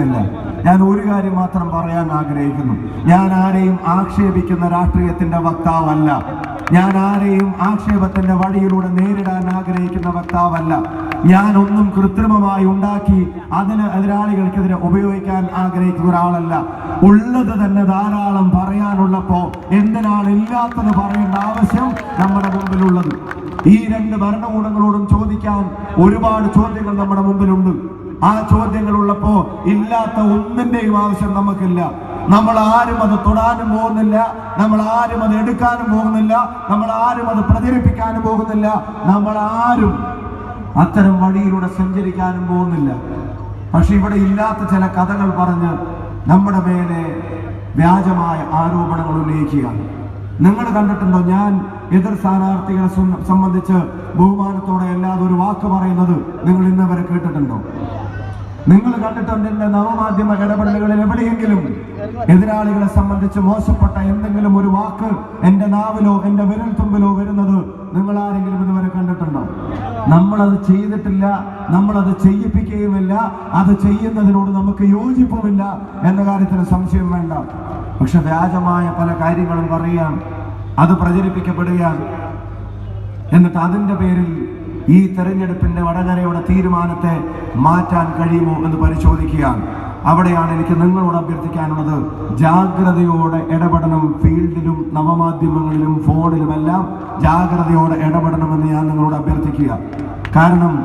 ഞാൻ ഒരു കാര്യം മാത്രം പറയാൻ ആഗ്രഹിക്കുന്നു. ഞാൻ ആരെയും ആക്ഷേപിക്കുന്ന രാഷ്ട്രീയത്തിന്റെ വക്താവല്ല. ഞാൻ ആരെയും ആക്ഷേപത്തിന്റെ വഴിയിലൂടെ നേരിടാൻ ആഗ്രഹിക്കുന്ന വക്താവല്ല. ഞാൻ ഒന്നും കൃത്രിമമായി ഉണ്ടാക്കി അതിന് എതിരാളികൾക്കെതിരെ ഉപയോഗിക്കാൻ ആഗ്രഹിക്കുന്ന ഒരാളല്ല. ഉള്ളത് തന്നെ ധാരാളം പറയാനുള്ളപ്പോ എന്തിനാണ് ഇല്ലാത്തത് പറയേണ്ട ആവശ്യം നമ്മുടെ മുമ്പിലുള്ളത്? ഈ രണ്ട് ഭരണകൂടങ്ങളോടും ചോദിക്കാൻ ഒരുപാട് ചോദ്യങ്ങൾ നമ്മുടെ മുമ്പിലുണ്ട്. ആ ചോദ്യങ്ങൾ ഉള്ളപ്പോ ഇല്ലാത്ത ഒന്നിന്റെയും ആവശ്യം നമുക്കില്ല. നമ്മൾ ആരും അത് തൊടാനും പോകുന്നില്ല. നമ്മൾ ആരും അത് എടുക്കാനും പോകുന്നില്ല. നമ്മൾ ആരും അത് പ്രചരിപ്പിക്കാനും പോകുന്നില്ല. നമ്മൾ ആരും അത്തരം വഴിയിലൂടെ സഞ്ചരിക്കാനും പോകുന്നില്ല. പക്ഷെ ഇവിടെ ഇല്ലാത്ത ചില കഥകൾ പറഞ്ഞ് നമ്മുടെ മേലെ വ്യാജമായ ആരോപണങ്ങൾ ഉന്നയിക്കുകയാണ് നിങ്ങൾ കണ്ടിട്ടുണ്ടോ? ഞാൻ എതിർ സ്ഥാനാർത്ഥികളെ സംബന്ധിച്ച് ബഹുമാനത്തോടെ അല്ലാതെ ഒരു വാക്ക് പറയുന്നത് നിങ്ങൾ ഇന്ന് വരെ കേട്ടിട്ടുണ്ടോ? നിങ്ങൾ കണ്ടിട്ടുണ്ടെങ്കിൽ നവമാധ്യമ ഇടപെടലുകളിൽ എവിടെയെങ്കിലും എതിരാളികളെ സംബന്ധിച്ച് മോശപ്പെട്ട എന്തെങ്കിലും ഒരു വാക്ക് എന്റെ നാവിലോ എന്റെ വിരൽ തുമ്പിലോ വരുന്നത് നിങ്ങൾ ആരെങ്കിലും ഇതുവരെ കണ്ടിട്ടുണ്ടോ? നമ്മളത് ചെയ്തിട്ടില്ല നമ്മളത് ചെയ്യിപ്പിക്കുകയുമില്ല അത് ചെയ്യുന്നതിനോട് നമുക്ക് യോജിപ്പുമില്ല എന്ന കാര്യത്തിന് സംശയം വേണ്ട. പക്ഷെ വ്യാജമായ പല കാര്യങ്ങളും പറയുക അത് പ്രചരിപ്പിക്കപ്പെടുകയാണ്. എന്നിട്ട് അതിന്റെ പേരിൽ ഈ തെരഞ്ഞെടുപ്പിന്റെ വടകരയുടെ തീരുമാനത്തെ മാറ്റാൻ കഴിയുമോ എന്ന് പരിശോധിക്കുകയാണ്. അവിടെയാണ് എനിക്ക് നിങ്ങളോട് അഭ്യർത്ഥിക്കാനുള്ളത്. ജാഗ്രതയോടെ ഇടപെടണം. ഫീൽഡിലും നവമാധ്യമങ്ങളിലും ഫോണിലുമെല്ലാം ജാഗ്രതയോടെ ഇടപെടണമെന്ന് ഞാൻ നിങ്ങളോട് അഭ്യർത്ഥിക്കുക കാരണം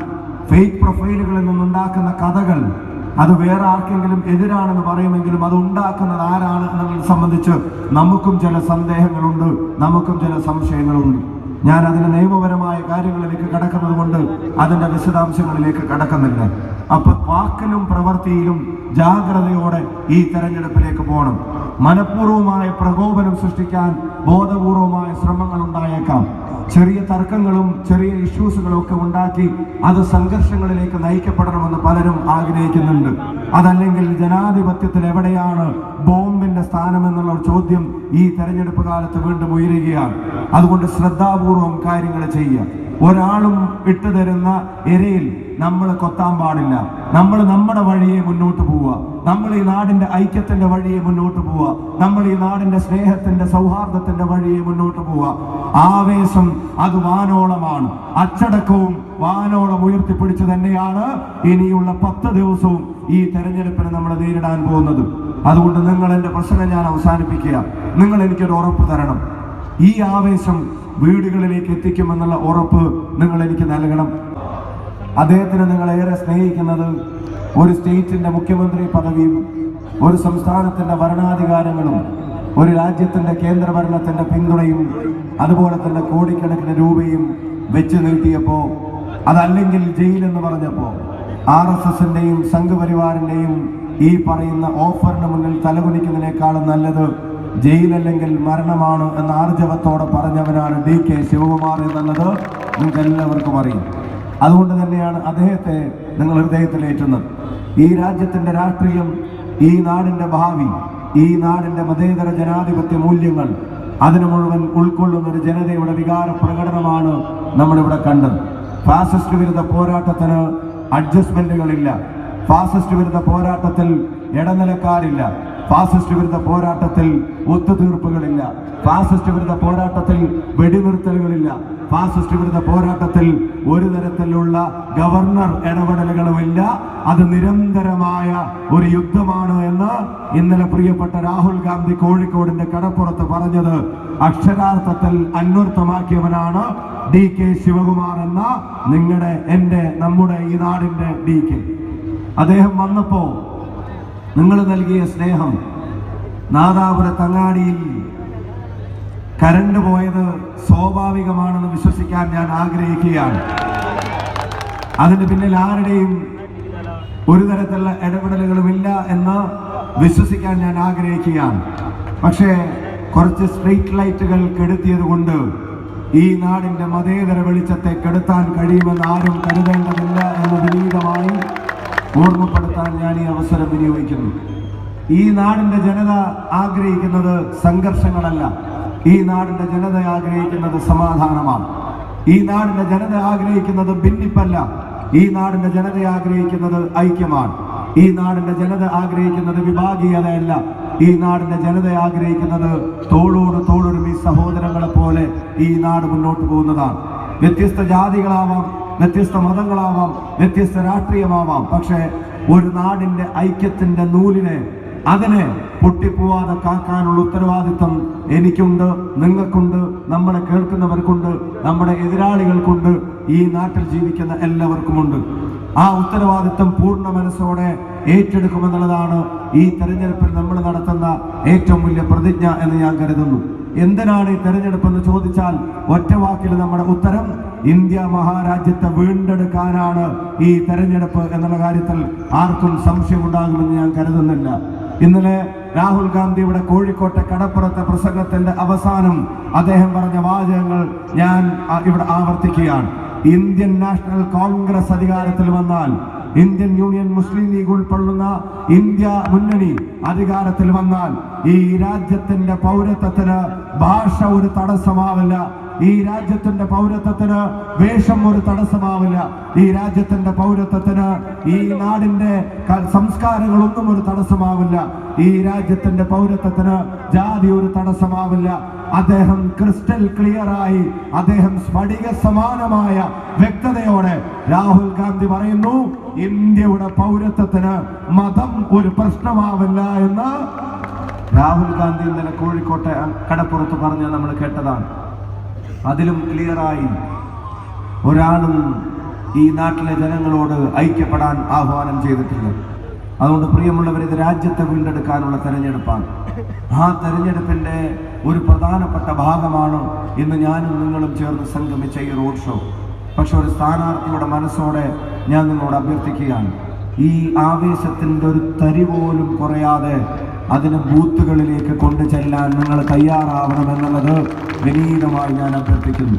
ഫേക്ക് പ്രൊഫൈലുകളിൽ നിന്നുണ്ടാക്കുന്ന കഥകൾ അത് വേറെ ആർക്കെങ്കിലും എതിരാണെന്ന് പറയുമെങ്കിലും അത് ഉണ്ടാക്കുന്നത് ആരാണ് എന്നതിനെ സംബന്ധിച്ച് നമുക്കും ചില സന്ദേഹങ്ങളുണ്ട്. നമുക്കും ചില സംശയങ്ങളുണ്ട്. ഞാൻ അതിന് നിയമപരമായ കാര്യങ്ങളിലേക്ക് കടക്കുന്നത് കൊണ്ട് അതിന്റെ വിശദാംശങ്ങളിലേക്ക് കടക്കുന്നില്ല. അപ്പൊ വാക്കിലും പ്രവൃത്തിയിലും ജാഗ്രതയോടെ ഈ തെരഞ്ഞെടുപ്പിലേക്ക് പോകണം. മനഃപൂർവമായ പ്രകോപനം സൃഷ്ടിക്കാൻ ബോധപൂർവമായ ശ്രമങ്ങൾ ഉണ്ടായേക്കാം. ചെറിയ തർക്കങ്ങളും ചെറിയ ഇഷ്യൂസുകളും ഒക്കെ ഉണ്ടാക്കി അത് സംഘർഷങ്ങളിലേക്ക് നയിക്കപ്പെടണമെന്ന് പലരും ആഗ്രഹിക്കുന്നുണ്ട്. അതല്ലെങ്കിൽ ജനാധിപത്യത്തിൽ എവിടെയാണ് ബോംബിന്റെ സ്ഥാനം എന്നുള്ള ചോദ്യം ഈ തെരഞ്ഞെടുപ്പ് കാലത്ത് വീണ്ടും ഉയരുകയാണ്. അതുകൊണ്ട് ശ്രദ്ധാപൂർവം കാര്യങ്ങൾ ചെയ്യുക. ഒരാളും ഇട്ടുതരുന്ന എരയിൽ നമ്മൾ കൊത്താൻ പാടില്ല. നമ്മൾ നമ്മുടെ വഴിയെ മുന്നോട്ട് പോവുക. നമ്മൾ ഈ നാടിന്റെ ഐക്യത്തിന്റെ വഴിയെ മുന്നോട്ട് പോവുക. നമ്മൾ ഈ നാടിന്റെ സ്നേഹത്തിന്റെ സൗഹാർദ്ദത്തിന്റെ വഴിയെ മുന്നോട്ട് പോവുക. ആവേശം അത് വാനോളമാണ്. അച്ചടക്കവും വാനോളം ഉയർത്തിപ്പിടിച്ചു തന്നെയാണ് ഇനിയുള്ള പത്ത് ദിവസവും ഈ തെരഞ്ഞെടുപ്പിനെ നമ്മൾ നേരിടാൻ പോകുന്നത്. അതുകൊണ്ട് നിങ്ങൾ എന്റെ പ്രശ്നം ഞാൻ അവസാനിപ്പിക്കുക. നിങ്ങൾ എനിക്കൊരു ഉറപ്പ് തരണം. ഈ ആവേശം വീടുകളിലേക്ക് എത്തിക്കുമെന്നുള്ള ഉറപ്പ് നിങ്ങൾ എനിക്ക് നൽകണം. അദ്ദേഹത്തിന് നിങ്ങൾ ഏറെ സ്നേഹിക്കുന്നത് ഒരു സ്റ്റേറ്റിന്റെ മുഖ്യമന്ത്രി പദവിയും ഒരു സംസ്ഥാനത്തിന്റെ ഭരണാധികാരങ്ങളും ഒരു രാജ്യത്തിന്റെ കേന്ദ്രഭരണത്തിന്റെ പിന്തുണയും അതുപോലെ തന്നെ കോടിക്കണക്കിന് രൂപയും വെച്ച് നീട്ടിയപ്പോ അതല്ലെങ്കിൽ ജയിൽ എന്ന് പറഞ്ഞപ്പോ ആർ എസ് എസിന്റെയും സംഘപരിവാറിന്റെയും ഈ പറയുന്ന ഓഫറിന് മുന്നിൽ തലകുനിക്കുന്നതിനേക്കാളും നല്ലത് ജയിലല്ലെങ്കിൽ മരണമാണ് എന്ന ആർജവത്തോടെ പറഞ്ഞവനാണ് ഡി കെ ശിവകുമാർ എന്നുള്ളത് നിങ്ങൾക്ക് എല്ലാവർക്കും അറിയും. അതുകൊണ്ട് തന്നെയാണ് അദ്ദേഹത്തെ നിങ്ങൾ ഹൃദയത്തിലേറ്റുന്നത്. ഈ രാജ്യത്തിന്റെ രാഷ്ട്രീയം ഈ നാടിന്റെ ഭാവി ഈ നാടിന്റെ മതേതര ജനാധിപത്യ മൂല്യങ്ങൾ അതിനു മുഴുവൻ ഉൾക്കൊള്ളുന്ന ഒരു ജനതയുടെ വികാര പ്രകടനമാണ് നമ്മളിവിടെ കണ്ടത്. ഫാസിസ്റ്റ് വിരുദ്ധ പോരാട്ടത്തിന് അഡ്ജസ്റ്റ്മെന്റുകളില്ല ഫാസിസ്റ്റ് വിരുദ്ധ പോരാട്ടത്തിൽ ഇടനിലക്കാരില്ല. ഫാസിസ്റ്റ് വിരുദ്ധ പോരാട്ടത്തിൽ ഒത്തുതീർപ്പുകളില്ല. ഫാസിസ്റ്റ് വിരുദ്ധ പോരാട്ടത്തിൽ വെടിനിർത്തലുകളില്ല. ഫാസിസ്റ്റ് വിരുദ്ധ പോരാട്ടത്തിൽ ഒരു തരത്തിലുള്ള ഗവർണർ ഇടപെടലുകളുമില്ല. അത് നിരന്തരമായ ഒരു യുദ്ധമാണ് എന്ന് ഇന്നലെ പ്രിയപ്പെട്ട രാഹുൽ ഗാന്ധി കോഴിക്കോടിന്റെ കടപ്പുറത്ത് പറഞ്ഞത്. അക്ഷരാർത്ഥത്തിൽ അന്വർത്ഥമാക്കിയവനാണ് ഡി കെ ശിവകുമാർ എന്ന നിങ്ങളുടെ എന്റെ നമ്മുടെ ഈ നാടിന്റെ ഡി കെ. അദ്ദേഹം വന്നപ്പോ നിങ്ങൾ നൽകിയ സ്നേഹം നാദാപുര തങ്ങാടിയിൽ കരണ്ട് പോയത് സ്വാഭാവികമാണെന്ന് വിശ്വസിക്കാൻ ഞാൻ ആഗ്രഹിക്കുകയാണ്. അതിന് പിന്നിൽ ആരുടെയും ഒരു തരത്തിലുള്ള ഇടപെടലുകളുമില്ല എന്ന് വിശ്വസിക്കാൻ ഞാൻ ആഗ്രഹിക്കുകയാണ്. പക്ഷേ കുറച്ച് സ്ട്രീറ്റ് ലൈറ്റുകൾ കെടുത്തിയത് കൊണ്ട് ഈ നാടിന്റെ മതേതര വെളിച്ചത്തെ കെടുത്താൻ കഴിയുമെന്ന് ആരും കരുതേണ്ടതില്ല. ഓർമ്മപ്പെടുത്താൻ ഞാൻ ഈ അവസരം വിനിയോഗിക്കുന്നു. ഈ നാടിന്റെ ജനത ആഗ്രഹിക്കുന്നത് സംഘർഷങ്ങളല്ല. ഈ നാടിന്റെ ജനത ആഗ്രഹിക്കുന്നത് സമാധാനമാണ്. ഈ നാടിന്റെ ജനത ആഗ്രഹിക്കുന്നത് ഭിന്നിപ്പല്ല. ഈ നാടിന്റെ ജനത ആഗ്രഹിക്കുന്നത് ഐക്യമാണ്. ഈ നാടിന്റെ ജനത ആഗ്രഹിക്കുന്നത് വിഭാഗീയതയല്ല. ഈ നാടിന്റെ ജനത ആഗ്രഹിക്കുന്നത് തോളോട് തോളൊരുമി സഹോദരങ്ങളെ പോലെ ഈ നാട് മുന്നോട്ട് പോകുന്നതാണ്. വ്യത്യസ്ത ജാതികളാവാം വ്യത്യസ്ത മതങ്ങളാവാം വ്യത്യസ്ത രാഷ്ട്രീയമാവാം. പക്ഷേ ഒരു നാടിന്റെ ഐക്യത്തിന്റെ നൂലിനെ അതിനെ പൊട്ടിപ്പോവാതെ കാക്കാനുള്ള ഉത്തരവാദിത്വം എനിക്കുണ്ട് നിങ്ങൾക്കുണ്ട് നമ്മളെ കേൾക്കുന്നവർക്കുണ്ട് നമ്മുടെ എതിരാളികൾക്കുണ്ട് ഈ നാട്ടിൽ ജീവിക്കുന്ന എല്ലാവർക്കുമുണ്ട്. ആ ഉത്തരവാദിത്വം പൂർണ മനസ്സോടെ ഏറ്റെടുക്കുമെന്നുള്ളതാണ് ഈ തെരഞ്ഞെടുപ്പിൽ നമ്മൾ നടത്തുന്ന ഏറ്റവും വലിയ പ്രതിജ്ഞ എന്ന് ഞാൻ കരുതുന്നു. എന്തിനാണ് ഈ തെരഞ്ഞെടുപ്പ് എന്ന് ചോദിച്ചാൽ ഒറ്റ വാക്കിൽ നമ്മുടെ ഉത്തരം ഇന്ത്യ മഹാരാജ്യത്തെ വീണ്ടെടുക്കാനാണ് ഈ തെരഞ്ഞെടുപ്പ് എന്നുള്ള കാര്യത്തിൽ ആർക്കും സംശയമുണ്ടാകുമെന്ന് ഞാൻ കരുതുന്നില്ല. ഇന്നലെ രാഹുൽ ഗാന്ധി ഇവിടെ കോഴിക്കോട്ടെ കടപ്പുറത്തെ പ്രസംഗത്തിന്റെ അവസാനം അദ്ദേഹം പറഞ്ഞ വാചകങ്ങൾ ഞാൻ ഇവിടെ ആവർത്തിക്കുകയാണ്. ഇന്ത്യൻ നാഷണൽ കോൺഗ്രസ് അധികാരത്തിൽ വന്നാൽ ഇന്ത്യൻ യൂണിയൻ മുസ്ലിം ലീഗ് ഉൾക്കൊള്ളുന്ന ഇന്ത്യ മുന്നണി അധികാരത്തിൽ വന്നാൽ ഈ രാജ്യത്തിന്റെ പൗരത്വത്തിന് ഭാഷ ഒരു തടസ്സമാവില്ല ഈ രാജ്യത്തിന്റെ പൗരത്വത്തിന് വേഷം ഒരു തടസ്സമാവില്ല. ഈ രാജ്യത്തിന്റെ പൗരത്വത്തിന് ഈ നാടിന്റെ സംസ്കാരങ്ങളൊന്നും ഒരു തടസ്സമാവില്ല. ഈ രാജ്യത്തിന്റെ പൗരത്വത്തിന് ജാതി ഒരു തടസ്സമാവില്ല. അദ്ദേഹം ക്രിസ്റ്റൽ ക്ലിയറായി അദ്ദേഹം സ്ഫടിക സമാനമായ വ്യക്തതയോടെ രാഹുൽ ഗാന്ധി പറയുന്നു ഇന്ത്യയുടെ പൗരത്വത്തിന് മതം ഒരു പ്രശ്നമാവില്ല എന്ന്. രാഹുൽ ഗാന്ധി ഇന്നലെ കോഴിക്കോട്ടെ കടപ്പുറത്ത് പറഞ്ഞ് നമ്മൾ കേട്ടതാണ്. അതിലും ക്ലിയറായി ഒരാളും ഈ നാട്ടിലെ ജനങ്ങളോട് ഐക്യപ്പെടാൻ ആഹ്വാനം ചെയ്തിട്ടില്ല അതുകൊണ്ട് പ്രിയമുള്ളവർ ഇത് രാജ്യത്തെ വീണ്ടെടുക്കാനുള്ള തെരഞ്ഞെടുപ്പാണ്. ആ തെരഞ്ഞെടുപ്പിന്റെ ഒരു പ്രധാനപ്പെട്ട ഭാഗമാണ് ഇന്ന് ഞാനും നിങ്ങളും ചേർന്ന് സംഗമിച്ച ഈ റോഡ് ഷോ. പക്ഷെ ഒരു സ്ഥാനാർത്ഥിയുടെ മനസ്സോടെ ഞാൻ നിങ്ങളോട് അഭ്യർത്ഥിക്കുകയാണ്. ഈ ആവേശത്തിന്റെ ഒരു തരി പോലും കുറയാതെ അതിന് ബൂത്തുകളിലേക്ക് കൊണ്ടു ചെല്ലാൻ നിങ്ങൾ തയ്യാറാവണമെന്നുള്ളത് വിനീതമായി ഞാൻ അഭ്യർത്ഥിക്കുന്നു.